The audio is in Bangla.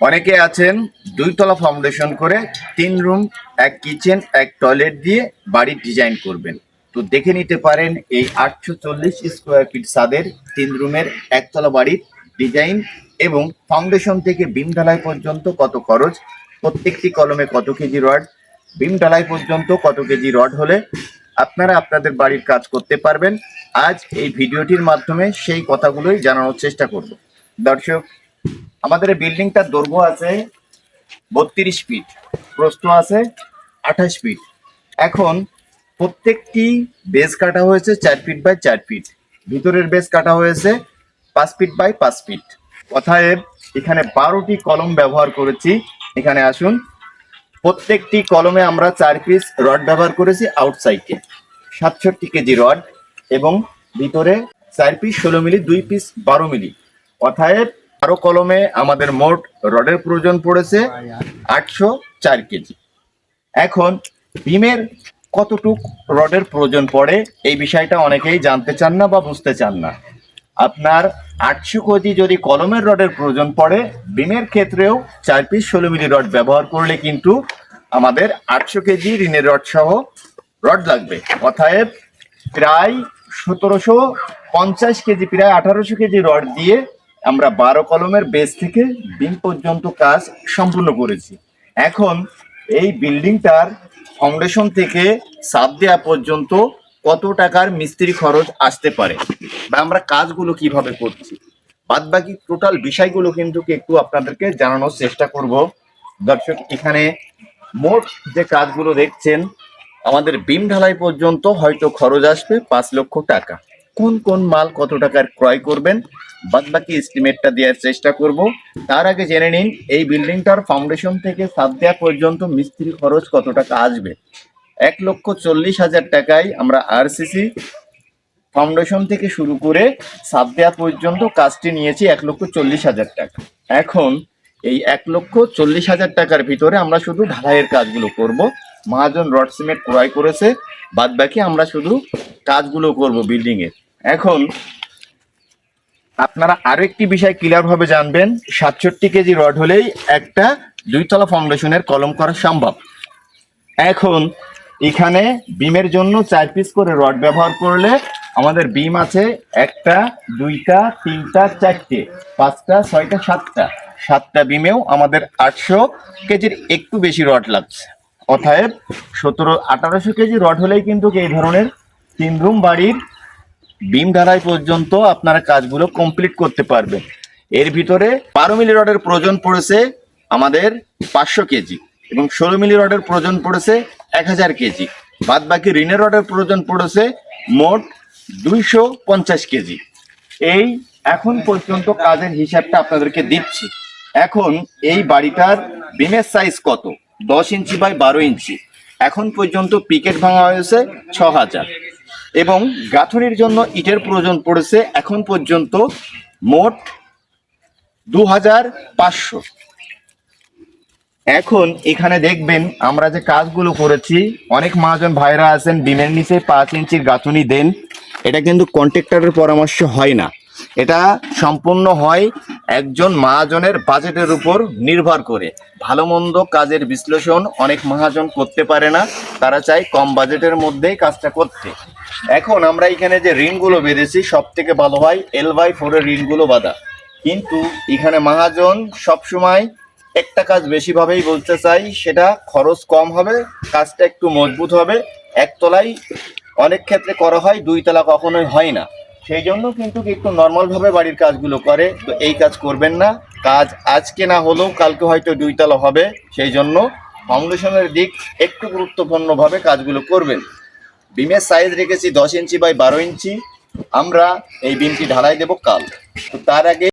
অনেকে আছেন দুইতলা ফাউন্ডেশন করে তিন রুম এক কিচেন এক টয়লেট দিয়ে বাড়ির ডিজাইন করবেন। তো দেখে নিতে পারেন এই আটশো চল্লিশ স্কোয়ার ফিট সাদের তিন রুমের একতলা বাড়ির ডিজাইন এবং ফাউন্ডেশন থেকে বিম ঢালাই পর্যন্ত কত খরচ? প্রত্যেকটি কলমে কত কেজি রড? বিম ঢালাই পর্যন্ত কত কেজি রড হলে আপনারা আপনাদের বাড়ির কাজ করতে পারবেন। আজ এই ভিডিওটির মাধ্যমে সেই কথাগুলোই জানানোর চেষ্টা করব। দর্শক আমাদের বিল্ডিংটার দৈর্ঘ্য আছে বত্রিশ ফিট, প্রস্থ আছে আঠাশ ফিট। এখন প্রত্যেকটি বেস কাটা হয়েছে চার ফিট বাই চার ফিট। ভিতরের বেস কাটা হয়েছে পাঁচ ফিট বাই পাঁচ ফিট। অতএব এখানে বারোটি কলম ব্যবহার করেছি। এখানে আসুন। প্রত্যেকটি কলমে আমরা চার পিস রড ব্যবহার করেছি আউটসাইডে। সাতষট্টি কেজি রড এবং ভিতরে চার পিস ষোলো মিলি, দুই পিস বারো মিলি। অতএব বারো কলমে আমাদের মোট রডের প্রয়োজন পড়েছে আটশো চার কেজি। এখন ভীমের কতটুক রডের প্রয়োজন পড়ে এই বিষয়টা অনেকেই জানতে চান না বা বুঝতে চান না। আপনার আটশো কেজি যদি কলমের রডের প্রয়োজন পড়ে, বিমের ক্ষেত্রেও চার পিস ষোলো মিলি রড ব্যবহার করলে কিন্তু আমাদের আটশো কেজি ঋণের রড সহ রড লাগবে। অথায় প্রায় সতেরোশো পঞ্চাশ কেজি, প্রায় আঠারোশো কেজি রড দিয়ে আমরা বারো কলমের বেস থেকে বিম পর্যন্ত কাজ সম্পূর্ণ করেছি। এখন এই বিল্ডিংটার ফাউন্ডেশন থেকে সাপ দেওয়া পর্যন্ত কত টাকার মিস্ত্রি খরচ আসতে পারে বা আমরা কাজগুলো কীভাবে করছি? বাদ বাকি টোটাল বিষয়গুলো কিন্তু একটু আপনাদেরকে জানানোর চেষ্টা করব। দর্শক, এখানে মোট যে কাজগুলো দেখছেন, আমাদের বিম ঢালাই পর্যন্ত হয়তো খরচ আসবে পাঁচ লক্ষ টাকা। কোন কোন মাল কত টাকার ক্রয় করবেন বাদ বাকি এস্টিমেটটা দেওয়ার চেষ্টা করব। তার আগে জেনে নিন, এই বিল্ডিংটার ফাউন্ডেশন থেকে সাত দেওয়া পর্যন্ত মিস্ত্রি খরচ কত টাকা আসবে? এক লক্ষ চল্লিশ হাজার টাকায় আমরা আরসিসি ফাউন্ডেশন থেকে শুরু করে সাত দেওয়া পর্যন্ত কাজটি নিয়েছি এক লক্ষ চল্লিশ হাজার টাকা। এখন এই এক লক্ষ চল্লিশ হাজার টাকার ভিতরে আমরা শুধু ঢালাইয়ের কাজগুলো করব। মহাজন রড সিমেন্ট ক্রয় করেছে বাদ বাকি আমরা শুধু কাজগুলো করব বিল্ডিং এর এখন আপনারা আরও একটি বিষয় ক্লিয়ার ভাবে জানবেন, সাতষট্টি কেজি রড হলেই একটা দুইতলা ফাউন্ডেশনের কলম করা সম্ভব। এখন, এখানে বিমের জন্য চার পিস করে রড ব্যবহার করলে আমাদের বিম আছে একটা, দুইটা, তিনটা, চারটে, পাঁচটা, ছয়টা, সাতটা। সাতটা বিমেও আমাদের আটশো কেজির একটু বেশি রড লাগছে। অতএব সতেরো, আঠারোশো কেজি রড হলেই কিন্তু এই ধরনের তিন রুম বাড়ির বিম ঢালাই পর্যন্ত আপনারা কাজগুলো কমপ্লিট করতে পারবেন। এর ভিতরে বারো মিলি রডের প্রয়োজন পড়েছে আমাদের পাঁচশো কেজি এবং ষোলো মিলি রডের প্রয়োজন পড়েছে এক হাজার কেজি। বাদ বাকি ঋণের রডের প্রয়োজন পড়েছে মোট দুইশো পঞ্চাশ কেজি। এই এখন পর্যন্ত কাজের হিসাবটা আপনাদেরকে দিচ্ছি। এখন এই বাড়িটার বিমের সাইজ কত? দশ ইঞ্চি বাই বারো ইঞ্চি। এখন পর্যন্ত পিকেট ভাঙা হয়েছে ছ হাজার। এবং গাঁথনির জন্য ইটের প্রয়োজন পড়েছে এখন পর্যন্ত মোট দু হাজার পাঁচশো। এখন এখানে দেখবেন, আমরা যে কাজগুলো করেছি, অনেক মহাজন ভাইরা আছেন, বিমের নিচে পাঁচ ইঞ্চির গাঁথনি দেন। এটা কিন্তু কন্ট্রাক্টরের পরামর্শ হয় না। এটা সম্পূর্ণ হয় একজন মহাজনের বাজেটের উপর নির্ভর করে। ভালো মন্দ কাজের বিশ্লেষণ অনেক মহাজন করতে পারে না, তারা চায় কম বাজেটের মধ্যেই কাজটা করতে। এখন আমরা এখানে যে ঋণগুলো বেঁধেছি সব থেকে ভালো হয় এল বাই ফোরের ঋণগুলো বাঁধা। কিন্তু এখানে মহাজন সবসময় একটা কাজ বেশিভাবেই বলতে চাই, সেটা খরচ কম হবে, কাজটা একটু মজবুত হবে। একতলায় অনেক ক্ষেত্রে করা হয় দুই তলা কখনোই হয় না। সেই জন্য কিন্তু একটু নর্মালভাবে বাড়ির কাজগুলো করে। তো এই কাজ করবেন না। কাজ আজকে না হলেও কালকে হয়তো দুই তলা হবে। সেই জন্য ফাউন্ডেশনের দিক একটু গুরুত্বপূর্ণভাবে কাজগুলো করবেন। বিমের সাইজ রেখেছি দশ ইঞ্চি বাই বারো ইঞ্চি। আমরা এই বিমটি ঢালাই দেব কাল। তো তার আগে